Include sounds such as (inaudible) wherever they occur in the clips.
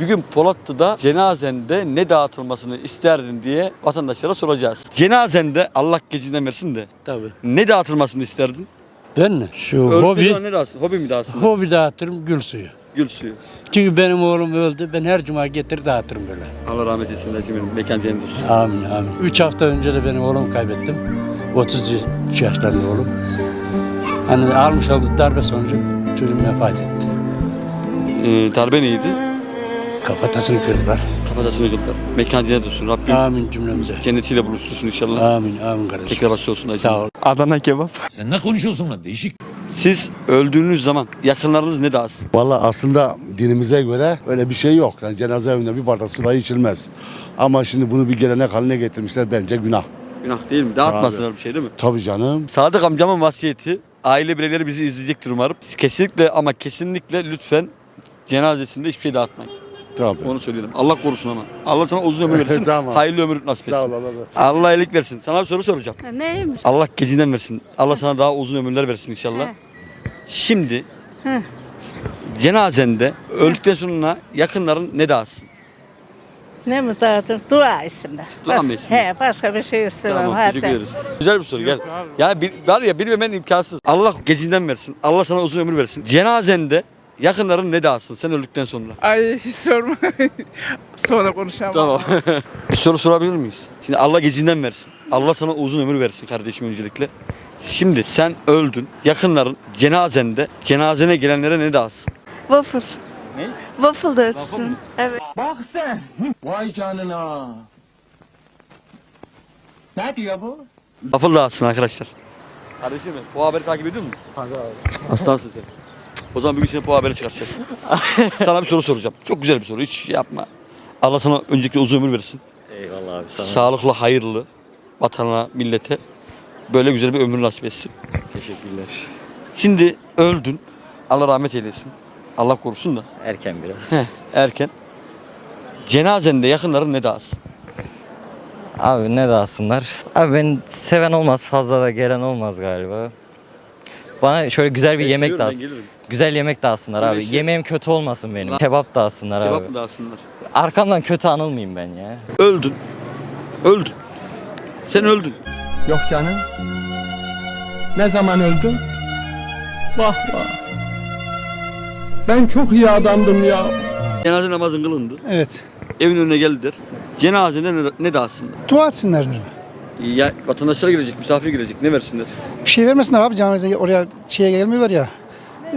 Bugün Polatlı'da cenazende ne dağıtılmasını isterdin diye vatandaşlara soracağız. Cenazende Allah gecinden versin de Tabii. ne dağıtılmasını isterdin? Ben mi? Şu Öldükten hobi, sonra ne dağıtsın? Hobi mi dağıtsın? hobi dağıtırım gül suyu. Gül suyu. Çünkü benim oğlum öldü. Ben her cuma getir dağıtırım böyle. Allah rahmet etsin Necim'in mekan cennet olsun. Amin amin. Üç hafta önce de benim oğlumu kaybettim. 33 yaşlarında oğlum. Hani almış olduğu darbe sonucu çocuğum vefat etti. Ee, darbe neydi? Kafatasını kırdılar. Kafatasını kırdılar. Mekan cennet olsun. Rabbim Amin cümlemize. cennetiyle buluştursun inşallah. Amin amin kardeşim. Tekrar başta olsun. Sağ ol. Adana kebap. Sen ne konuşuyorsun lan değişik. Siz öldüğünüz zaman yakınlarınız ne dağıtsın? Valla aslında dinimize göre öyle bir şey yok. Yani cenaze evinde bir bardak su dahi içilmez. Ama şimdi bunu bir gelenek haline getirmişler bence günah. Günah değil mi? Dağıtmasınlar bir şey değil mi? Tabii canım. Sadık amcamın vasiyeti aile bireyleri bizi izleyecektir umarım. Kesinlikle ama kesinlikle lütfen cenazesinde hiçbir şey dağıtmayın. Tabii. Onu söylüyorum. Allah korusun ama. Allah sana uzun ömür (laughs) versin. Tamam. Hayırlı ömür nasip etsin. Sağ ol Allah. Allah iyilik versin. Sana bir soru soracağım. Neymiş? Allah gecinden versin. Allah sana daha uzun ömürler versin inşallah. He. Şimdi cenazende öldükten sonra yakınların ne dağıtsın? Ne mi dağıtır? Dua etsinler. Dua Bas- mı etsinler? He, başka bir şey istemem. Tamam Hadi. teşekkür ederiz. Güzel bir soru gel. Ya bil, var ya bilmemen imkansız. Allah gecinden versin. Allah sana uzun ömür versin. Cenazende yakınların ne dağıtsın sen öldükten sonra? Ay hiç sorma. (laughs) Sonra konuşalım. Tamam. (laughs) bir soru sorabilir miyiz? Şimdi Allah gecinden versin. Allah sana uzun ömür versin kardeşim öncelikle. Şimdi sen öldün. Yakınların cenazende cenazene gelenlere ne dağıtsın? Waffle. Ne? Waffle Waffle mı? dağıtsın. Evet. Bak sen. Vay canına. Ne diyor bu? Waffle dağıtsın arkadaşlar. Kardeşim bu haberi takip ediyor musun? Aslansın sen. O zaman bugün seni bu haberi çıkartacağız. (laughs) sana bir soru soracağım. Çok güzel bir soru. Hiç şey yapma. Allah sana öncelikle uzun ömür versin. Eyvallah abi sana. Sağlıklı, hayırlı, vatana, millete böyle güzel bir ömür nasip etsin. Teşekkürler. Şimdi öldün. Allah rahmet eylesin. Allah korusun da. Erken biraz. Heh, erken. Cenazende yakınların ne dağıtsın? Abi ne dağıtsınlar? Abi ben seven olmaz fazla da gelen olmaz galiba. Bana şöyle güzel bir Ben yemek gelirim. Güzel yemek dağıtsınlar Öyle abi. şey- Yemeğim kötü olmasın benim. Kebap dağıtsınlar Kebap abi. mı dağıtsınlar? Arkamdan kötü anılmayayım ben ya. Öldün. Öldün. Sen öldün. Yok canım. Ne zaman öldün? Vah vah. Ben çok iyi adamdım ya. Cenaze namazın kılındı. Evet. Evin önüne geldiler. Cenazede ne, ne dağıtsınlar? Dua etsinler derim. Ya vatandaşlar gelecek, misafir gelecek. Ne versinler? Bir şey vermesinler abi cenaze oraya şeye gelmiyorlar ya.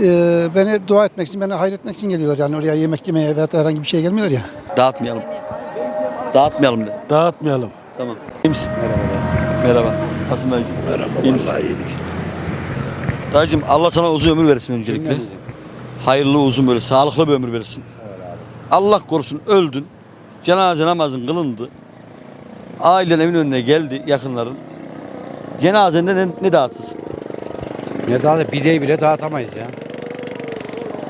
Ee, beni dua etmek için, beni hayretmek için geliyorlar yani oraya yemek yemeye veya herhangi bir şeye gelmiyorlar ya. Dağıtmayalım. Dağıtmayalım de. Dağıtmayalım. Tamam. İyi misin? Merhaba. Merhaba. Nasılsın dayıcım? Merhaba. İyi misin? Dayıcım Allah sana uzun ömür versin öncelikle. Hayırlı uzun böyle sağlıklı bir ömür versin. Allah korusun öldün. Cenaze namazın kılındı. Ailen evin önüne geldi yakınların. Cenazende ne, ne dağıtırsın? Ne daha bideyi bile dağıtamayız ya.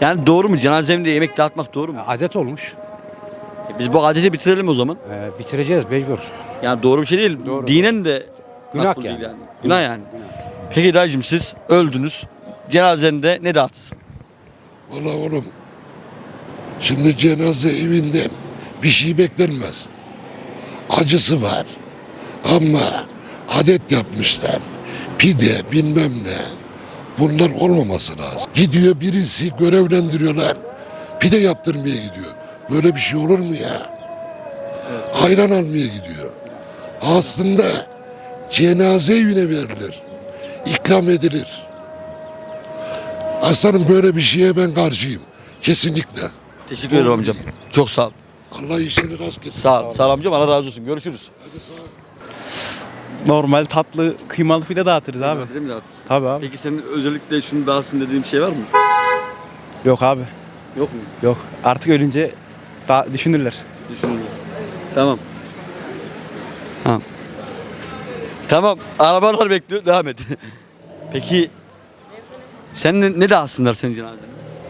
Yani doğru mu? Cenaze evinde yemek dağıtmak doğru mu? Adet olmuş. E Biz bu adeti bitirelim o zaman. Ee, bitireceğiz mecbur. Yani doğru bir şey değil. Doğru. Dinen de Günah makbul yani. değil Günah yani. Peki dayıcım siz öldünüz. Cenazende ne dağıtırsın? Valla oğlum. Şimdi cenaze evinden bir şey beklenmez. Acısı var. Ama adet yapmışlar. Pide bilmem ne. Bunlar olmaması lazım. Gidiyor birisi görevlendiriyorlar. Pide yaptırmaya gidiyor. Böyle bir şey olur mu ya? Ayran almaya gidiyor. Aslında cenaze evine verilir. İkram edilir. Aslanım böyle bir şeye ben karşıyım. Kesinlikle. Teşekkür ederim amcam. Çok sağ ol. Allah işini rast getirsin. Sağ ol. Sağ ol amcam. Allah razı olsun. Görüşürüz. Normal tatlı kıymalı pide dağıtırız abi. Öyle mi dağıtırsın? Tabii abi. Peki senin özellikle şunu dağıtsın dediğin bir şey var mı? Yok abi. Yok mu? Yok. Artık ölünce daha düşünürler. Düşünüyorum. Tamam. Tamam. Tamam. Arabalar bekliyor. Devam et. (laughs) Peki sen ne, ne dağıtsınlar senin cenazende?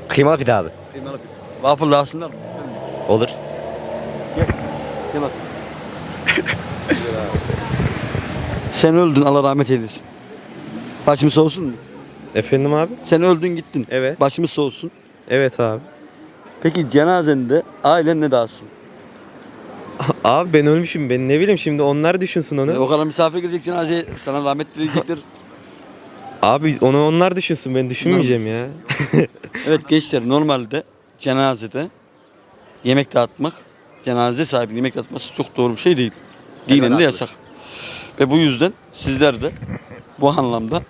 Kıymalı pide abi. Kıymalı pide. Waffle dağıtsınlar mı? Olur. Gel (laughs) bak. Sen öldün Allah rahmet eylesin. Başımız soğusun mu? Efendim abi? Sen öldün gittin. Evet. Başımız soğusun. Evet abi. Peki cenazende ailen ne dağıtsın? (laughs) Abi ben ölmüşüm ben ne bileyim şimdi onlar düşünsün onu. E, o kadar misafir gelecek cenazeye sana rahmet dileyecektir. (laughs) Abi onu onlar düşünsün ben düşünmeyeceğim ya. evet gençler normalde cenazede yemek dağıtmak, cenaze sahibinin yemek dağıtması çok doğru bir şey değil. Dinen de yasak. Ve bu yüzden sizler de bu anlamda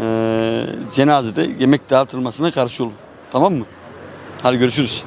eee cenazede yemek dağıtılmasına karşı olun. Tamam mı? Hadi görüşürüz.